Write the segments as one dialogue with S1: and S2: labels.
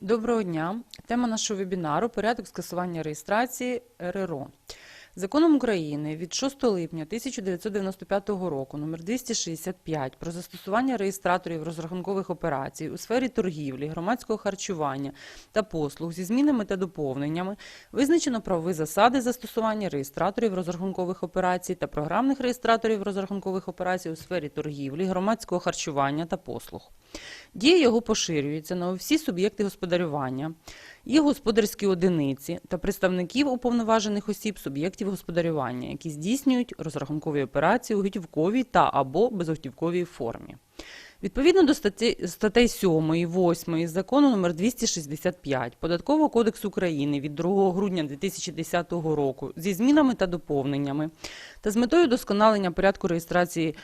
S1: Доброго дня. Тема нашого вебінару порядок скасування реєстрації РРО. Законом України від 6 липня 1995 року номер 265 про застосування реєстраторів розрахункових операцій у сфері торгівлі, громадського харчування та послуг зі змінами та доповненнями визначено правові засади застосування реєстраторів розрахункових операцій та програмних реєстраторів розрахункових операцій у сфері торгівлі, громадського харчування та послуг. Дія його поширюється на всі суб'єкти господарювання, їх господарські одиниці та представників уповноважених осіб суб'єктів господарювання, які здійснюють розрахункові операції у готівковій та або безготівковій формі. Відповідно до статті, статей 7, 8 закону номер 265 Податкового кодексу України від 2 грудня 2010 року зі змінами та доповненнями та з метою досконалення порядку реєстрації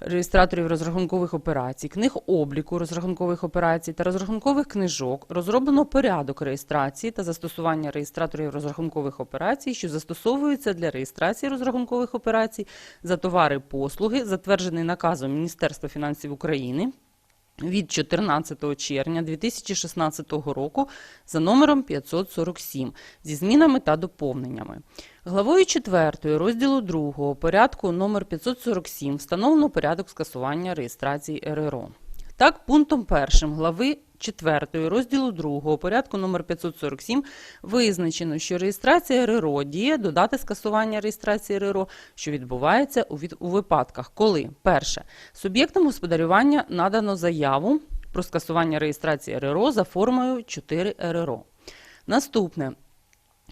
S1: реєстраторів розрахункових операцій, книг обліку розрахункових операцій та розрахункових книжок розроблено порядок реєстрації та застосування реєстраторів розрахункових операцій, що застосовуються для реєстрації розрахункових операцій за товари послуги, затверджений наказом Міністерства фінансів України від 14 червня 2016 року за номером 547 зі змінами та доповненнями. Главою 4 розділу 2 порядку номер 547 встановлено порядок скасування реєстрації РРО. Так, пунктом 1 глави 4 розділу 2 порядку номер 547 визначено, що реєстрація РРО діє до дати скасування реєстрації РРО, що відбувається у, від... у випадках, коли перше суб'єктам господарювання надано заяву про скасування реєстрації РРО за формою 4 РРО. Наступне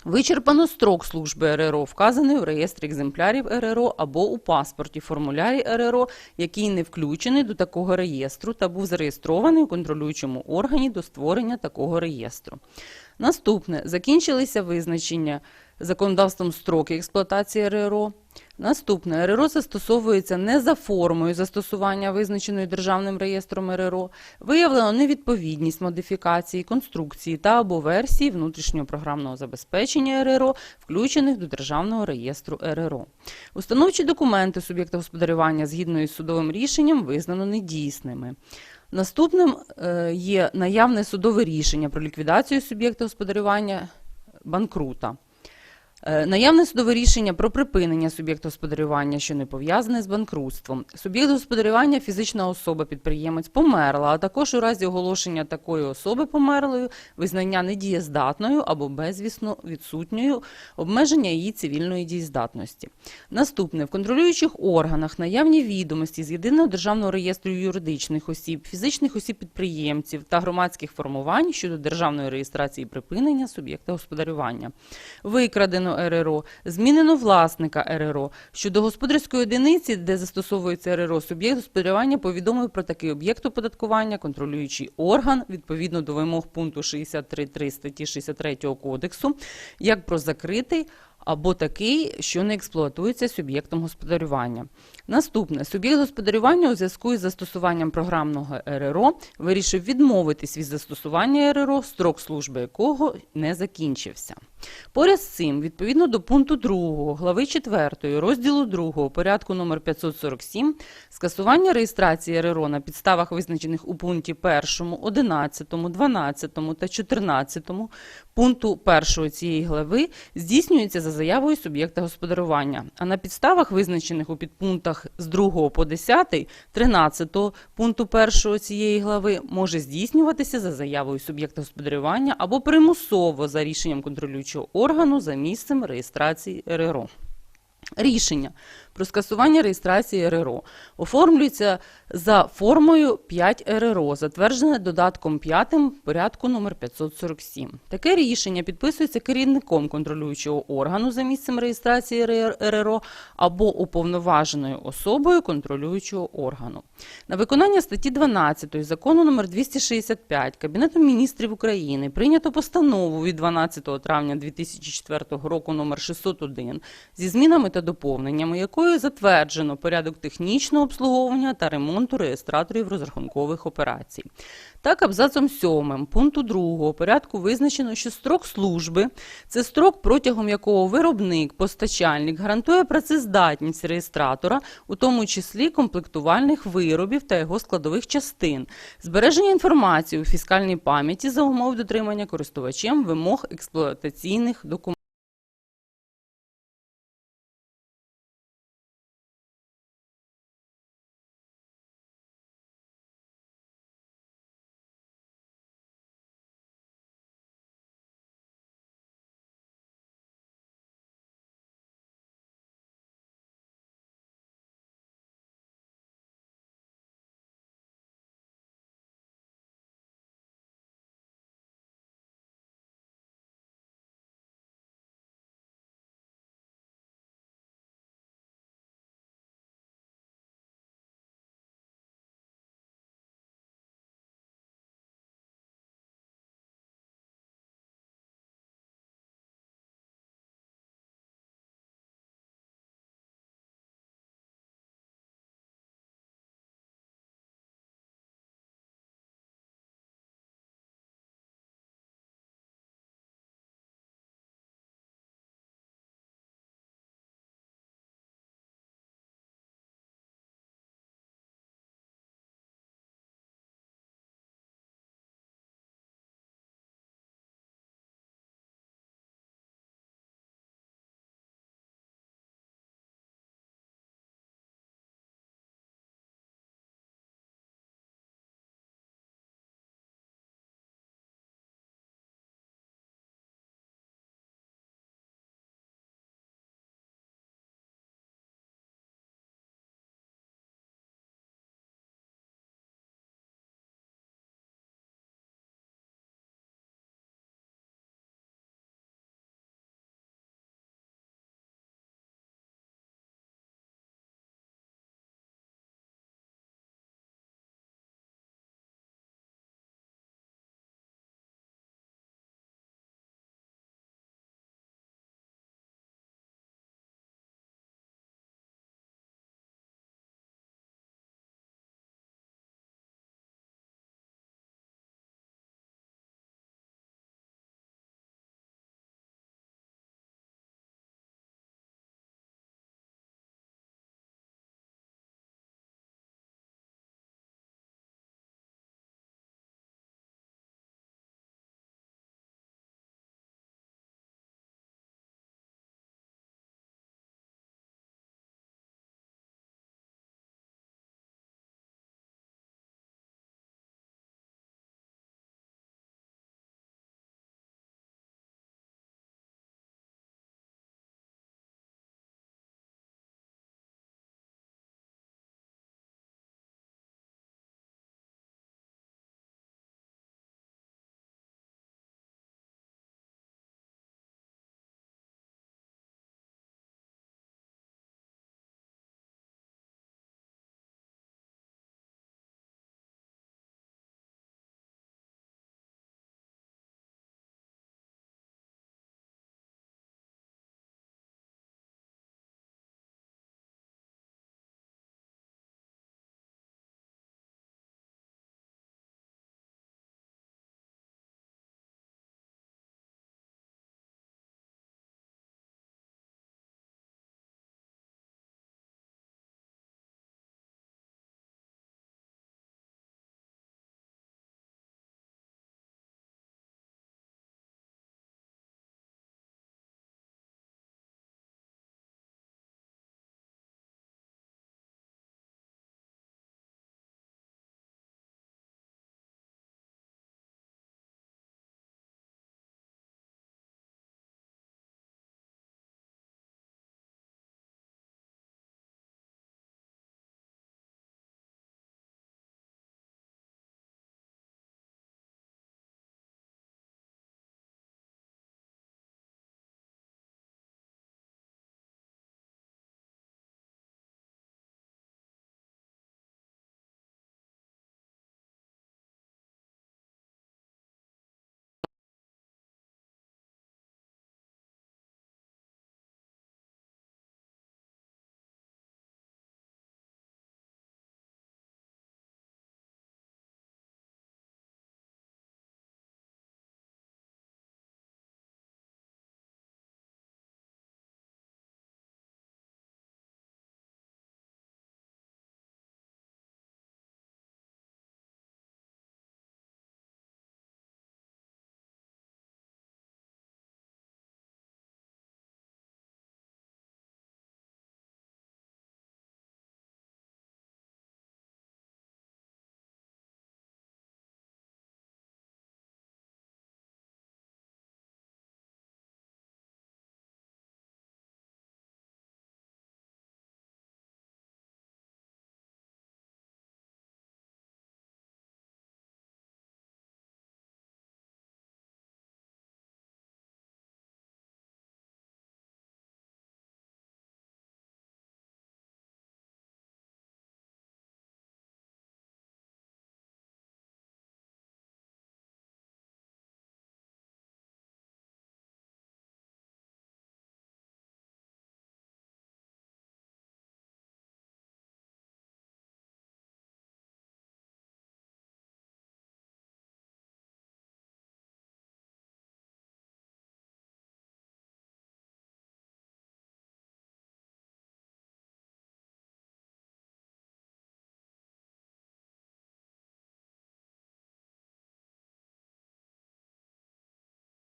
S1: Вичерпано строк служби РРО, вказаний в реєстрі екземплярів РРО або у паспорті формулярі РРО, який не включений до такого реєстру та був зареєстрований у контролюючому органі до створення такого реєстру. Наступне закінчилися визначення законодавством строки експлуатації РРО. Наступне РРО застосовується не за формою застосування, визначеної Державним реєстром РРО. Виявлено невідповідність модифікації, конструкції та або версії внутрішнього програмного забезпечення РРО, включених до Державного реєстру РРО. Установчі документи суб'єкта господарювання згідно із судовим рішенням визнано недійсними. Наступним е, є наявне судове рішення про ліквідацію суб'єкта господарювання банкрута. Е, Наявне судове рішення про припинення суб'єкта господарювання, що не пов'язане з банкрутством. Суб'єкт господарювання фізична особа-підприємець померла, а також у разі оголошення такої особи померлою, визнання недієздатною або безвісно відсутньою, обмеження її цивільної дієздатності. Наступне в контролюючих органах наявні відомості з єдиного державного реєстру юридичних осіб, фізичних осіб-підприємців та громадських формувань щодо державної реєстрації припинення суб'єкта господарювання. Викрадено РРО, змінено власника РРО. Щодо господарської одиниці, де застосовується РРО, суб'єкт господарювання повідомив про такий об'єкт оподаткування, контролюючий орган відповідно до вимог пункту 63.3 статті 63 кодексу, як про закритий або такий, що не експлуатується суб'єктом господарювання. Наступне суб'єкт господарювання у зв'язку із застосуванням програмного РРО вирішив відмовитись від застосування РРО, строк служби якого не закінчився. Поряд з цим, відповідно до пункту 2 глави 4 розділу 2 порядку номер 547, скасування реєстрації РРО на підставах, визначених у пункті 1, 11, 12 та 14 пункту 1 цієї глави здійснюється за заявою суб'єкта господарювання, а на підставах, визначених у підпунктах з 2 по 10, 13 пункту 1 цієї глави, може здійснюватися за заявою суб'єкта господарювання або примусово за рішенням контролюючого органу за місцем реєстрації РРО. Рішення про скасування реєстрації РРО оформлюється за формою 5 РРО, затверджене додатком 5 порядку номер 547. Таке рішення підписується керівником контролюючого органу за місцем реєстрації РРО або уповноваженою особою контролюючого органу. На виконання статті 12 закону номер 265 Кабінетом міністрів України прийнято постанову від 12 травня 2004 року номер 601 зі змінами та доповненнями, якою якою затверджено порядок технічного обслуговування та ремонту реєстраторів розрахункових операцій. Так, абзацом 7 пункту 2 порядку визначено, що строк служби це строк, протягом якого виробник, постачальник гарантує працездатність реєстратора, у тому числі комплектувальних виробів та його складових частин, збереження інформації у фіскальній пам'яті за умов дотримання користувачем вимог експлуатаційних документів.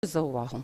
S1: За увагу.